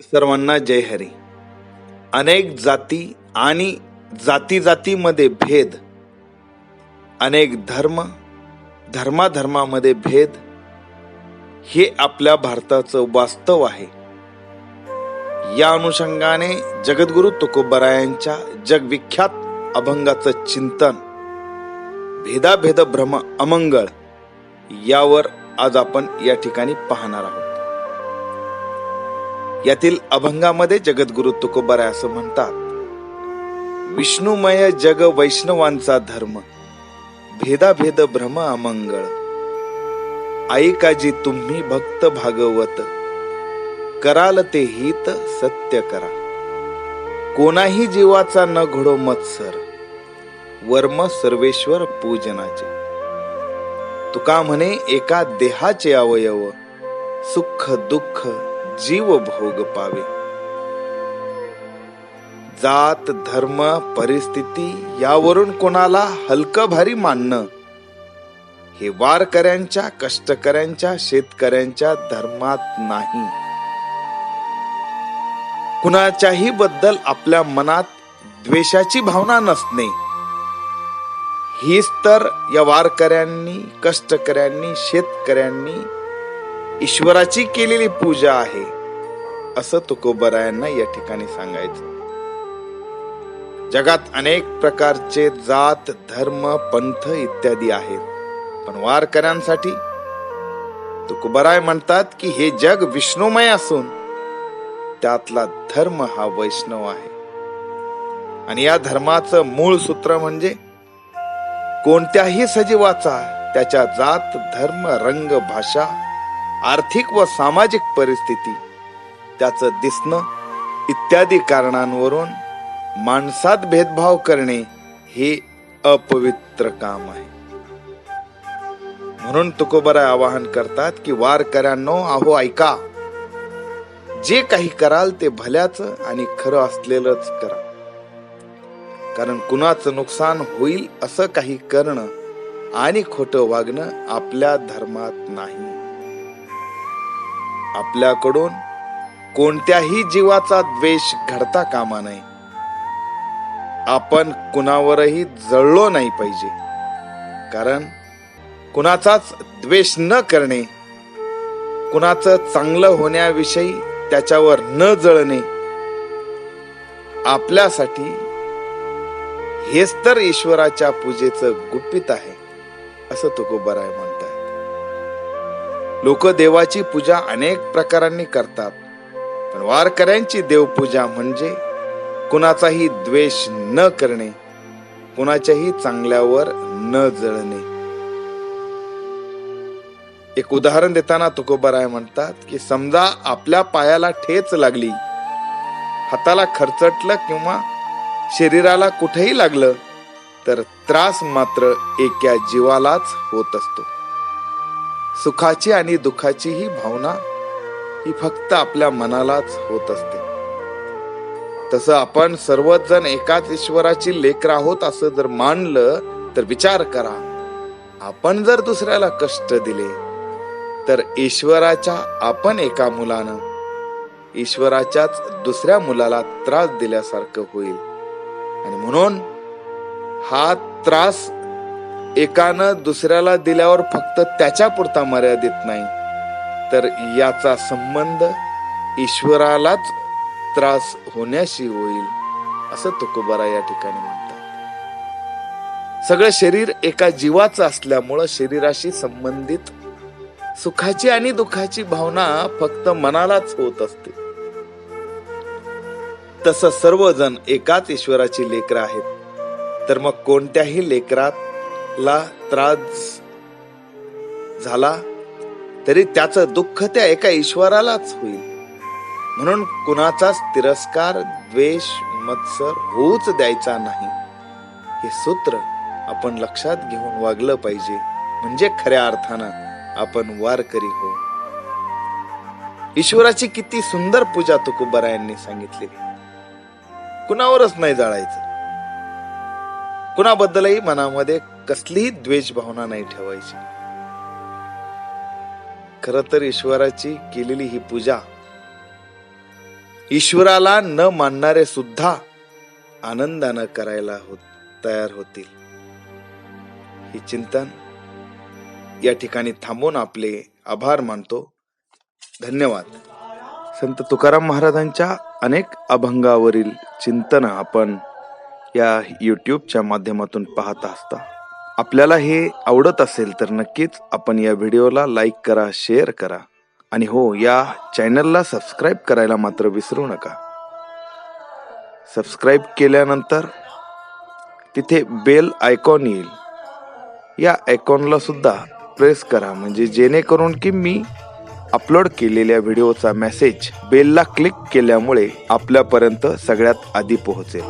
सर्वांना जय हरी. अनेक जाती आणि जाती जातीमध्ये भेद अनेक धर्म धर्माधर्मामध्ये भेद हे आपल्या भारताचं वास्तव आहे. या अनुषंगाने जगद्गुरु तुकोबरायांच्या जगविख्यात अभंगाचं चिंतन भेदाभेद भ्रम अमंगळ यावर आज आपण या ठिकाणी पाहणार आहोत. यातील अभंगामध्ये जगद्गुरु तुकोबार असं म्हणतात विष्णुमय जग वैष्णवांचा धर्म भेदाभेद भ्रम अमंगळ. ऐकाजी तुम्ही भक्त भागवत कराल ते हित सत्य करा. कोणाही जीवाचा न घडो मत्सर वर्म सर्वेश्वर पूजनाचे. तुका म्हणे एका देहाचे अवयव सुख दुःख जीव भोग पावे जात धर्म परिस्थिती यावरून कोणाला हलकं भारी मानणं हे वारकऱ्यांच्या कष्टकऱ्यांच्या शेतकऱ्यांच्या धर्मात नाही कुणाच्याही बद्दल आपल्या मनात द्वेषाची भावना नसणे हीच तर या वारकऱ्यांनी कष्टकऱ्यांनी शेतकऱ्यांनी ईश्वराची केलेली पूजा आहे असं तुकोबरायांना या ठिकाणी सांगायचं. जगात अनेक प्रकारचे जात धर्म पंथ इत्यादी आहेत पण वारकऱ्यांसाठी तुकोबराय म्हणतात की हे जग विष्णुमय असून त्यातला धर्म हा वैष्णव आहे. आणि या धर्माचं मूळ सूत्र म्हणजे कोणत्याही सजीवाचा त्याच्या जात धर्म रंग भाषा आर्थिक व सामाजिक परिस्थिती त्याचं दिसणं इत्यादी कारणांवरून माणसात भेदभाव करणे हे अपवित्र काम आहे. म्हणून तुकोबरा आवाहन करतात की वारकऱ्यांनो अहो ऐका. जे काही कराल ते भल्याच आणि खरं असलेलंच करा. कारण कुणाचं नुकसान होईल असं काही करणं आणि खोटं वागणं आपल्या धर्मात नाही. आपल्याकडून कोणत्याही जीवाचा द्वेष घडता कामा नये. आपण कुणावरही जळलो नाही पाहिजे. कारण कुणाचाच द्वेष न करणे कुणाचं चांगलं होण्याविषयी त्याच्यावर न जळणे आपल्यासाठी हेच तर ईश्वराच्या पूजेचं गुपित आहे असं तुकोबराय म्हणतात लोक देवाची पूजा अनेक प्रकारांनी करतात. पण वारकऱ्यांची देवपूजा म्हणजे कुणाचाही द्वेष न करणे कुणाच्याही चांगल्यावर न जळणे. एक उदाहरण देताना तुकोबराय म्हणतात की समजा आपल्या पायाला ठेच लागली हाताला खरचटलं किंवा शरीराला कुठेही लागलं तर त्रास मात्र एका जीवालाच होत असतो. सुखाची आणि दुःखाची ही भावना ही फक्त आपल्या मनालाच होत असते. तसं आपण सर्वच जण एकाच ईश्वराची लेकर आहोत असं जर मानलं तर विचार करा आपण जर दुसऱ्याला कष्ट दिले तर ईश्वराच्या आपण एका मुलानं ईश्वराच्याच दुसऱ्या मुलाला त्रास दिल्यासारखं होईल. आणि म्हणून हा त्रास एकानं दुसऱ्याला दिल्यावर फक्त त्याच्या पुरता मर्यादित नाही. तर याचा संबंध ईश्वरालाच त्रास होण्याशी होईल असं तुकोबारा या ठिकाणी म्हणतात. सगळं शरीर एका जीवाचं असल्यामुळं शरीराशी संबंधित सुखाची आणि दुःखाची भावना फक्त मनालाच होत असते. तस सर्वजण एकाच ईश्वराची लेकरं आहेत. तर मग कोणत्याही लेकरात ला त्रास झाला तरी त्याचं दुःख त्या एका ईश्वरालाच होईल. म्हणून कुणाचाच तिरस्कार द्वेष मत्सर होऊच द्यायचा नाही. हे सूत्र आपण लक्षात घेऊन वागलं पाहिजे. म्हणजे खऱ्या अर्थानं आपण वारकरी हो. ईश्वराची किती सुंदर पूजा तुकोबरायांनी सांगितली. कुणावरच नाही जाळायचं. कुणाबद्दलही मनामध्ये कसलीही द्वेष भावना नाही ठेवायची. खर तर ईश्वराची केलेली ही पूजा ईश्वराला न मानणारे सुद्धा आनंदानं करायला हो तयार होतील. हे चिंतन या ठिकाणी थांबून आपले आभार मानतो. धन्यवाद. संत तुकाराम महाराजांच्या अनेक अभंगावरील चिंतन आपण या यूट्यूबच्या माध्यमातून पाहत असता. आपल्याला हे आवडत असेल तर नक्कीच आपण या व्हिडिओला लाईक करा शेअर करा. आणि हो या चॅनलला सबस्क्राईब करायला मात्र विसरू नका. सबस्क्राईब केल्यानंतर तिथे बेल आयकॉन येईल. या आयकॉनला सुद्धा प्रेस करा म्हणजे जेणेकरून की मी अपलोड केलेल्या व्हिडिओचा मेसेज बेलला क्लिक केल्यामुळे आपल्यापर्यंत सगळ्यात आधी पोहोचेल.